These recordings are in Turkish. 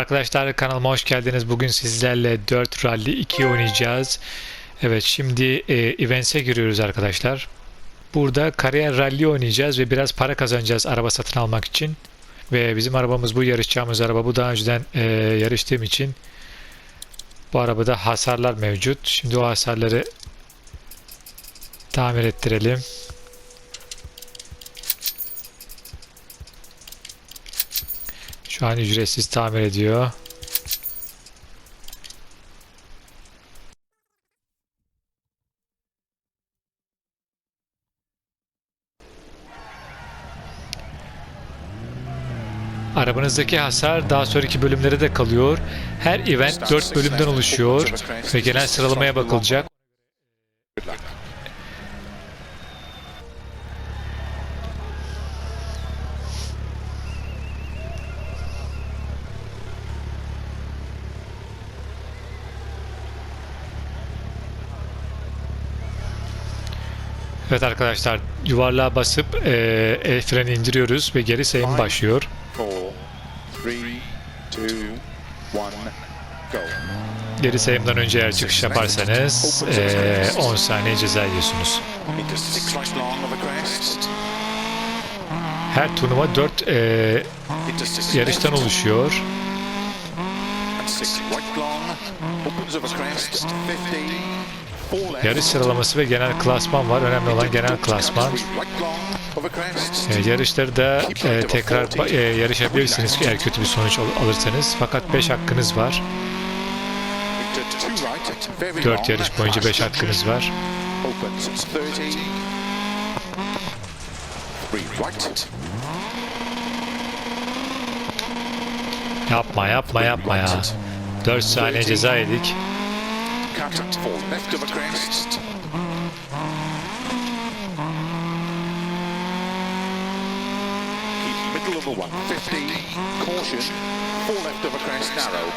Arkadaşlar kanalıma hoş geldiniz. Bugün sizlerle 4 Rally 2 oynayacağız. Evet şimdi e, Events'e giriyoruz arkadaşlar. Burada kariyer rally oynayacağız ve biraz para kazanacağız araba satın almak için. Ve bizim arabamız bu yarışacağımız araba. Bu daha önceden e, yarıştığım için bu arabada hasarlar mevcut. Şimdi o hasarları tamir ettirelim. Şu an ücretsiz tamir ediyor. Arabanızdaki hasar daha sonraki bölümlere de kalıyor. Her event 4 bölümden oluşuyor ve genel sıralamaya bakılacak. Evet arkadaşlar yuvarlığa basıp e, el freni indiriyoruz ve geri sayım başlıyor. four, three, two, one, go. Geri sayımdan önce eğer çıkış yaparsanız e, 10 saniye ceza yiyorsunuz. Her turnuva 4 e, yarıştan oluşuyor. Yarış sıralaması ve genel klasman var. Önemli olan genel klasman. E, yarışları da e, tekrar e, yarışabilirsiniz eğer kötü bir sonuç al- alırsanız. Fakat 5 hakkınız var. Into two right. Very 4 long. yarış boyunca 5 hakkınız var. Yapma yapma yapma ya. 4 saniye ceza yedik. Cut for left of a crest. Keep middle of a 150. Caution. Four left of a crest narrow.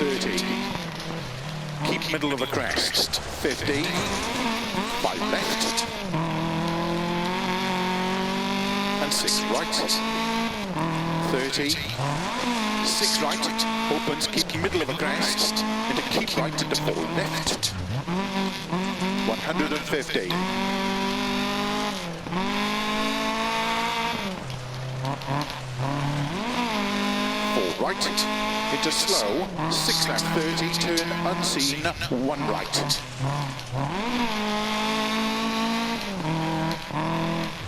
30. Keep middle of a crest. 50. By left. And six right. 30. Six right, opens, keep middle of a crest, into keep right into four left. 150. Four right, into slow, six left 30, turn unseen, one right.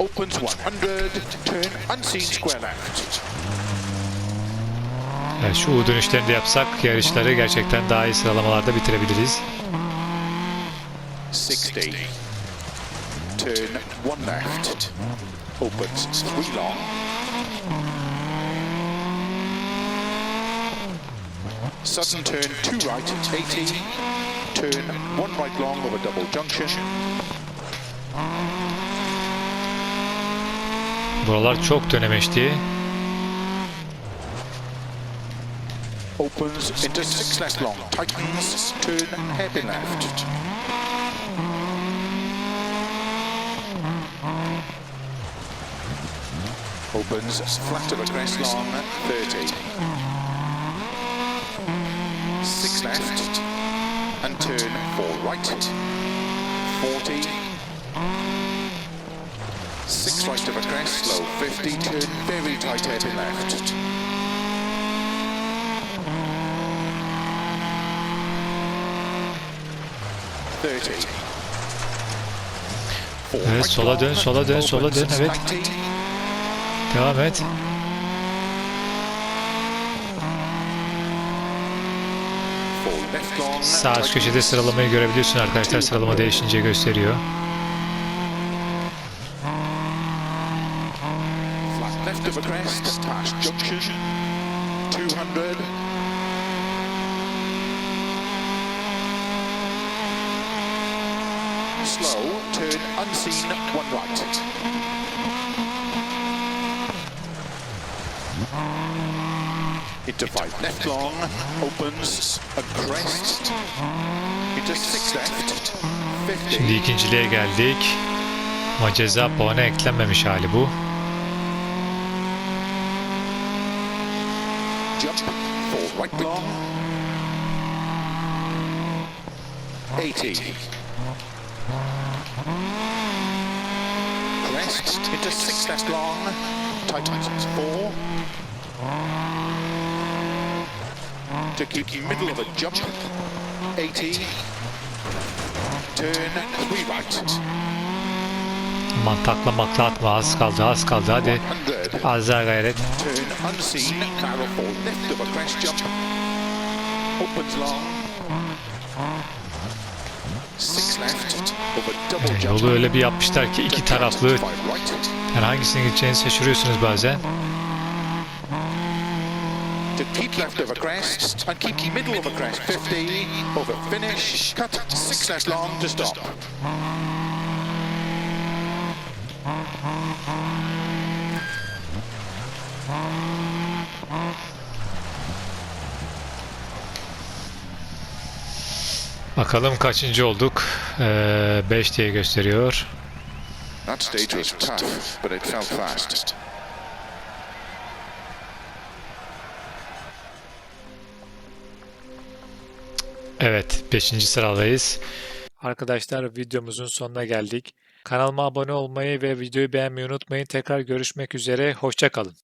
Opens 100, turn unseen square left. Yani şu U dönüşlerini de yapsak yarışları gerçekten daha iyi sıralamalarda bitirebiliriz. 60. Turn one left. Opens three long. Sudden turn two right, 80. Turn one right long over double junction. Buralar çok dönemeçti. Opens into six left long, tightens, turn hairpin left. Opens flat of crest long, 30. Six left, and turn four right, 40. Six right of a crest, slow, 50, turn very tight hairpin left. Thirty. Evet, sola dön, sola dön, sola dön, evet. 90. Devam et. Sağ üst köşede sıralamayı görebiliyorsun arkadaşlar. Sıralama değişince gösteriyor. Flat left of a crest, past junction. 200. Slow, turn unseen, one right. Into five left long, opens, a crest. Into six left, 50. Şimdi ikinciliğe geldik. Ama ceza puanı eklenmemiş hali bu. Right long. 80. Crest into six left long. Tightens four. To keep middle of a jump. 80. Turn three right. Aman takla makla atma az kaldı az kaldı hadi. 100. Az daha gayret. Jump. Yolu öyle bir yapmışlar ki iki taraflı. Yani hangisine gideceğini şaşırıyorsunuz bazen. To keep left of a crest and keep middle of a crest. 50 over finish. Cut six left long to stop. Bakalım kaçıncı olduk. 5 diye gösteriyor. That stage was tough, but it felt fast. Evet 5. sıradayız. Arkadaşlar videomuzun sonuna geldik. Kanalıma abone olmayı ve videoyu beğenmeyi unutmayın. Tekrar görüşmek üzere. Hoşça kalın.